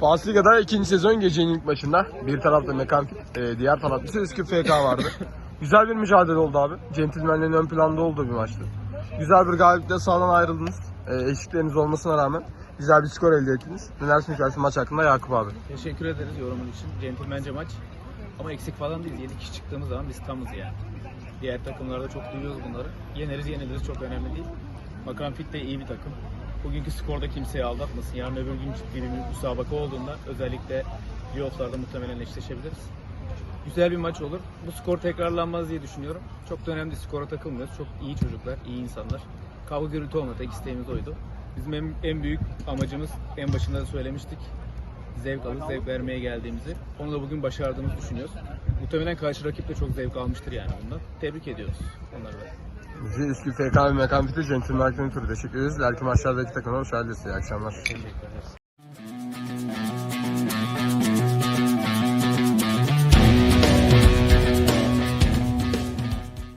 Basliga'da ikinci sezon gecenin ilk maçında. Bir tarafta Mekan, e, diğer tarafta ise Üsküp FK vardı. Güzel bir mücadele oldu abi. Centilmenlerin ön planda olduğu bir maçtı. Güzel bir galibiyetle sahadan ayrıldınız. E, eşlikleriniz olmasına rağmen güzel bir skor elde ettiniz. Neler düşünüyorsun maç hakkında Yakup abi? Teşekkür ederiz yorumun için. Centilmence maç. Ama eksik falan değiliz. 7 kişi çıktığımız zaman biz tamız yani. Diğer takımlarda çok duyuyoruz bunları. Yeneriz yeniliriz çok önemli değil. Bakan Fit de iyi bir takım. Bugünkü skorda kimseyi aldatmasın. Yarın öbür gün ciddi bir müsabaka olduğunda özellikle playofflarda muhtemelen eşleşebiliriz. Güzel bir maç olur. Bu skor tekrarlanmaz diye düşünüyorum. Çok da önemli skora takılmıyoruz. Çok iyi çocuklar, iyi insanlar. Kavga gürültü olmadı. Tek isteğimiz oydu. Bizim en, en büyük amacımız en başında da söylemiştik zevk alıp zevk vermeye geldiğimizi. Onu da bugün başardığımızı düşünüyoruz. Muhtemelen karşı rakip de çok zevk almıştır yani bundan. Tebrik ediyoruz onları da. Bizi Üsküp FK ve Mekan Fit'e Centilmenlerin turu teşekkür ederiz. İleriki maçlardaki takımlara hoş geldiniz. İyi akşamlar.